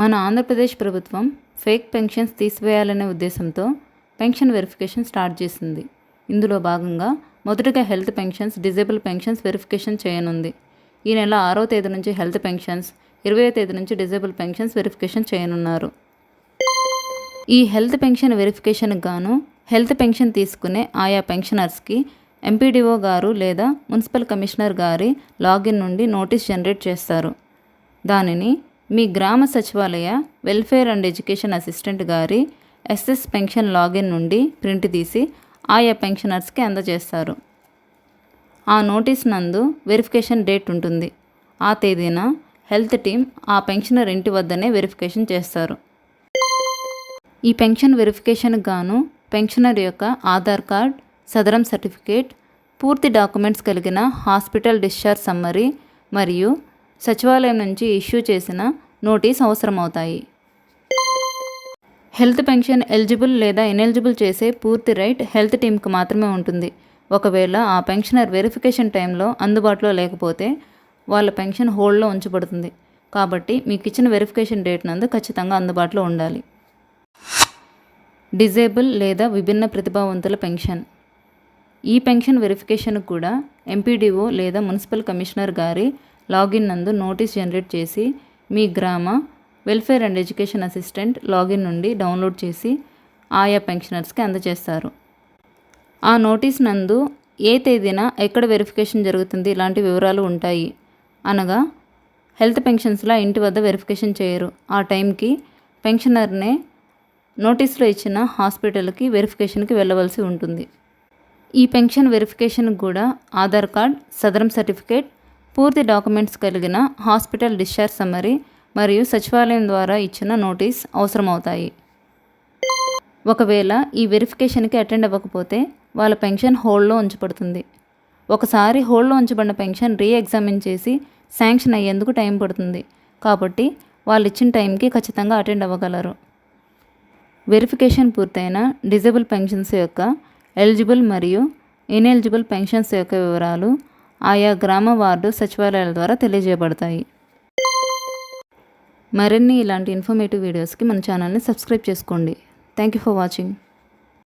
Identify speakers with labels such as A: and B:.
A: మన ఆంధ్రప్రదేశ్ ప్రభుత్వం fake pensions తీసివేయాలనే ఉద్దేశంతో పెన్షన్ వెరిఫికేషన్ స్టార్ట్ చేసింది. ఇందులో భాగంగా మొదటగా health pensions disable pensions verification చేయనుంది. ఈ నెల ఆరో తేదీ నుంచి హెల్త్ పెన్షన్స్ ఇరవయో తేదీ నుంచి డిజేబుల్ పెన్షన్స్ వెరిఫికేషన్ చేయనున్నారు. ఈ హెల్త్ పెన్షన్ వెరిఫికేషన్కి గాను హెల్త్ పెన్షన్ తీసుకునే ఆయా పెన్షనర్స్కి ఎంపీడీఓ గారు లేదా మున్సిపల్ కమిషనర్ గారి లాగిన్ నుండి నోటీస్ జనరేట్ చేస్తారు. దానిని మీ గ్రామ సచివాలయ వెల్ఫేర్ అండ్ ఎడ్యుకేషన్ అసిస్టెంట్ గారి ఎస్ఎస్ పెన్షన్ లాగిన్ నుండి ప్రింట్ తీసి ఆయా పెన్షనర్స్కి అందజేస్తారు. ఆ నోటీస్ నందు వెరిఫికేషన్ డేట్ ఉంటుంది. ఆ తేదీన హెల్త్ టీం ఆ పెన్షనర్ ఇంటి వద్దనే వెరిఫికేషన్ చేస్తారు. ఈ పెన్షన్ వెరిఫికేషన్కి గాను పెన్షనర్ యొక్క ఆధార్ కార్డ్ సదరం సర్టిఫికేట్ పూర్తి డాక్యుమెంట్స్ కలిగిన హాస్పిటల్ డిశ్చార్జ్ సమ్మరీ మరియు సచివాలయం నుంచి ఇష్యూ చేసిన నోటీస్ అవసరమవుతాయి. హెల్త్ పెన్షన్ ఎలిజిబుల్ లేదా ఇనెలిజిబుల్ చేసే పూర్తి రైట్ హెల్త్ టీమ్కి మాత్రమే ఉంటుంది. ఒకవేళ ఆ పెన్షనర్ వెరిఫికేషన్ టైంలో అందుబాటులో లేకపోతే వాళ్ళ పెన్షన్ హోల్డ్లో ఉంచబడుతుంది. కాబట్టి మీకు ఇచ్చిన వెరిఫికేషన్ డేట్ నందు ఖచ్చితంగా అందుబాటులో ఉండాలి. డిజేబుల్ లేదా విభిన్న ప్రతిభావంతుల పెన్షన్. ఈ పెన్షన్ వెరిఫికేషన్ కూడా ఎంపీడీఓ లేదా మున్సిపల్ కమిషనర్ గారి లాగిన్ నందు నోటీస్ జనరేట్ చేసి మీ గ్రామ welfare and education assistant login నుండి డౌన్లోడ్ చేసి ఆయా పెన్షనర్స్కి అందజేస్తారు. ఆ నోటీస్ నందు ఏ తేదీన ఎక్కడ వెరిఫికేషన్ జరుగుతుంది ఇలాంటి వివరాలు ఉంటాయి. అనగా హెల్త్ పెన్షన్స్లా ఇంటి వద్ద వెరిఫికేషన్ చేయరు. ఆ టైంకి పెన్షనర్నే నోటీసులో ఇచ్చిన హాస్పిటల్కి వెరిఫికేషన్కి వెళ్ళవలసి ఉంటుంది. ఈ పెన్షన్ వెరిఫికేషన్కి కూడా ఆధార్ కార్డ్ సదరం సర్టిఫికేట్ పూర్తి డాక్యుమెంట్స్ కలిగిన హాస్పిటల్ డిశ్చార్జ్ సమ్మరీ మరియు సచివాలయం ద్వారా ఇచ్చిన నోటీస్ అవసరమవుతాయి. ఒకవేళ ఈ వెరిఫికేషన్కి అటెండ్ అవ్వకపోతే వాళ్ళ పెన్షన్ హోల్డ్లో ఉంచబడుతుంది. ఒకసారి హోల్డ్లో ఉంచబడిన పెన్షన్ రీ ఎగ్జామిన్ చేసి శాంక్షన్ అయ్యేందుకు టైం పడుతుంది. కాబట్టి వాళ్ళు ఇచ్చిన టైంకి ఖచ్చితంగా అటెండ్ అవ్వగలరు. వెరిఫికేషన్ పూర్తయిన డిజేబుల్ పెన్షన్స్ యొక్క ఎలిజిబుల్ మరియు ఇన్ఎలిజిబుల్ పెన్షన్స్ యొక్క వివరాలు ఆయా గ్రామ వార్డు సచివాలయాల ద్వారా తెలియజేయబడతాయి. మరిన్ని ఇలాంటి ఇన్ఫర్మేటివ్ వీడియోస్కి మన ఛానల్ని సబ్స్క్రైబ్ చేసుకోండి. Thank you for watching